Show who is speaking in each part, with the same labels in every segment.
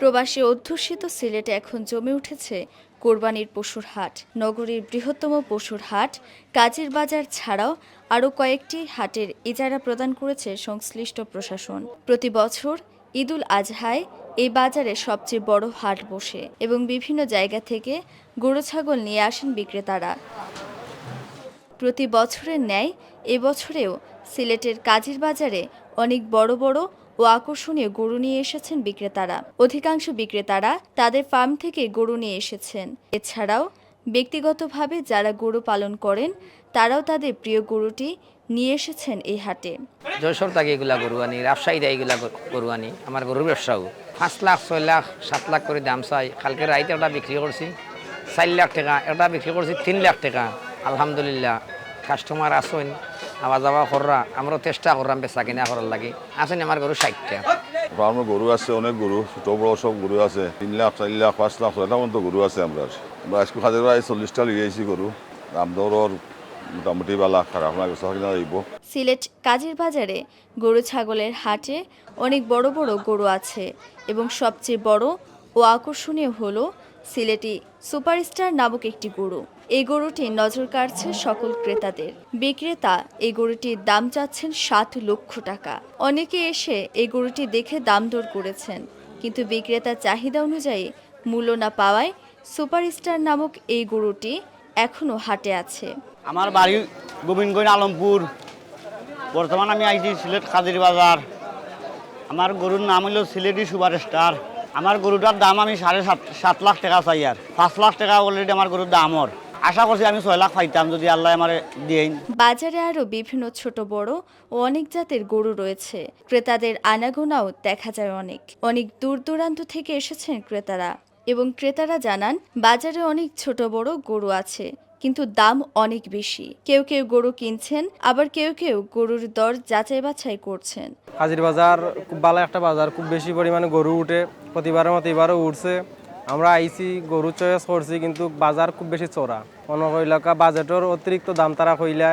Speaker 1: প্রবাসী অধ্যুষিত সিলেটে এখন জমে উঠেছে কোরবানির পশুর হাট। নগরীর বৃহত্তম পশুর হাট, কাজের বাজার ছাড়াও আরও কয়েকটি হাটের ইজারা প্রদান করেছে সংশ্লিষ্ট প্রশাসন। প্রতি বছর ঈদুল আজহায় এই বাজারে সবচেয়ে বড় হাট বসে এবং বিভিন্ন জায়গা থেকে গরু, ছাগল নিয়ে আসেন বিক্রেতারা। প্রতি বছরের ন্যায় এবছরেও সিলেটের কাজীর বাজারে অনেক বড় বড় ও আকর্ষণীয় গরু নিয়ে এসেছেন বিক্রেতারা। অধিকাংশ বিক্রেতারা তাদের ফার্ম থেকে গরু নিয়ে এসেছেন। এছাড়াও, ব্যক্তিগতভাবে যারা গরু পালন করেন, তারাও তাদের প্রিয় গরুটি নিয়ে এসেছেন এই হাটে।
Speaker 2: যশোর থেকে এগুলা গরু আনি রাজশাহীতে এইগুলা গরু- আনি, আমার গরুর ব্যবসাও। পাঁচ লাখ, ছয় লাখ, সাত লাখ করে দাম চাই। কালকে রাইতে একটা বিক্রি করছি, চার লাখ টাকা একটা বিক্রি করছি তিন লাখ টাকা। আলহামদুলিল্লাহ কাস্টমার আসেন আওয়া যাওয়া কররা আমরাও চেষ্টা করলাম বেচা কিনা করার লাগে। আসেন আমার গরু ষাটটা
Speaker 3: ফার্মে গরু আছে অনেক গরু ছোট বড় সব গরু আছে। তিন লাখ চার লাখ পাঁচ লাখ ছয়টা মতো গরু আছে আমরা আমরা আজকে খাদের প্রায় চল্লিশটা লিগেছি গরু দাম দর মোটামুটি বালা খারাপ না বেচা কিনা যাইব
Speaker 1: সিলেট কাজের বাজারে গরু ছাগলের হাটে অনেক বড় বড় গরু আছে এবং সবচেয়ে বড় ও আকর্ষণীয় হলো সিলেটি সুপারস্টার নামক একটি গরু। এই গরুটি নজর কাড়ছে সকল ক্রেতাদের। বিক্রেতা এই গরুটির দাম চাচ্ছেন সাত লক্ষ টাকা। অনেকে এসে এই গরুটি দেখে দাম দর করেছেন, কিন্তু বিক্রেতার চাহিদা অনুযায়ী মূল্য না পাওয়ায় সুপারস্টার নামক এই গরুটি এখনও হাটে আছে।
Speaker 4: আমার বাড়ি গোবিন্দগঞ্জ আলমপুর। বর্তমান আমি আইছি সিলেট কাদির বাজার আমার গরুর নাম হলো সিলেটি সুপার স্টার আমার গরুটার দাম আমি সাড়ে সাত সাত লাখ টাকা চাই আর। পাঁচ লাখ টাকা অলরেডি আমার গরুর দাম ওর। আশা করছি আমি ছয় লাখ পাইতাম যদি আল্লাহ আমার দিয়ে
Speaker 1: বাজারে আরও বিভিন্ন ছোট বড় ও অনেক জাতের গরু রয়েছে। ক্রেতাদের আনাগোনাও দেখা যায় অনেক। অনেক দূর দূরান্ত থেকে এসেছেন ক্রেতারা। এবং ক্রেতারা জানান, বাজারে অনেক ছোট বড় গরু আছে। কিন্তু দাম অনেক বেশি। কেউ কেউ গরু কিনছেন, আবার কেউ কেউ গরুর দর যাচাই বাছাই করছেন।
Speaker 5: হাজির বাজার, খুব ভালো একটা বাজার, খুব বেশি পরিমাণে গরু উঠে, প্রতিবারের মতো এবারও উঠছে। আমরা আইসি গরু চয়েস করছি, কিন্তু বাজার খুব বেশি চড়া মনে কইলকা বাজেটের অতিরিক্ত দাম তারা কইলে,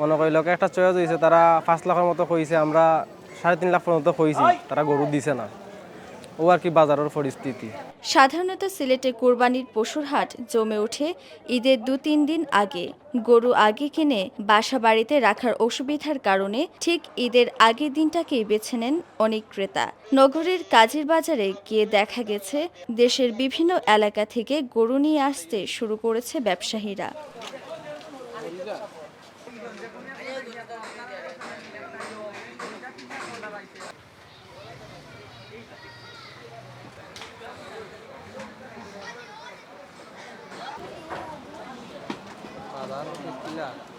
Speaker 5: মনে কইলকা একটা চয়েস হয়েছে তারা পাঁচ লাখের মতো কইছে, আমরা সাড়ে তিন লাখ পর্যন্ত কইছি, তারা গরু দিছে না। ও আর কি বাজারের পরিস্থিতি।
Speaker 1: সাধারণত সিলেটে কোরবানির পশুর হাট জমে ওঠে ঈদের দু তিন দিন আগে। গরু আগে কিনে বাসা বাড়িতে রাখার অসুবিধার কারণে ঠিক ঈদের আগের দিনটাকেই বেছে নেন অনেক ক্রেতা। নগরের কাজের বাজারে গিয়ে দেখা গেছে, দেশের বিভিন্ন এলাকা থেকে গরু নিয়ে আসতে শুরু করেছে ব্যবসায়ীরা। Sağlık etkiler.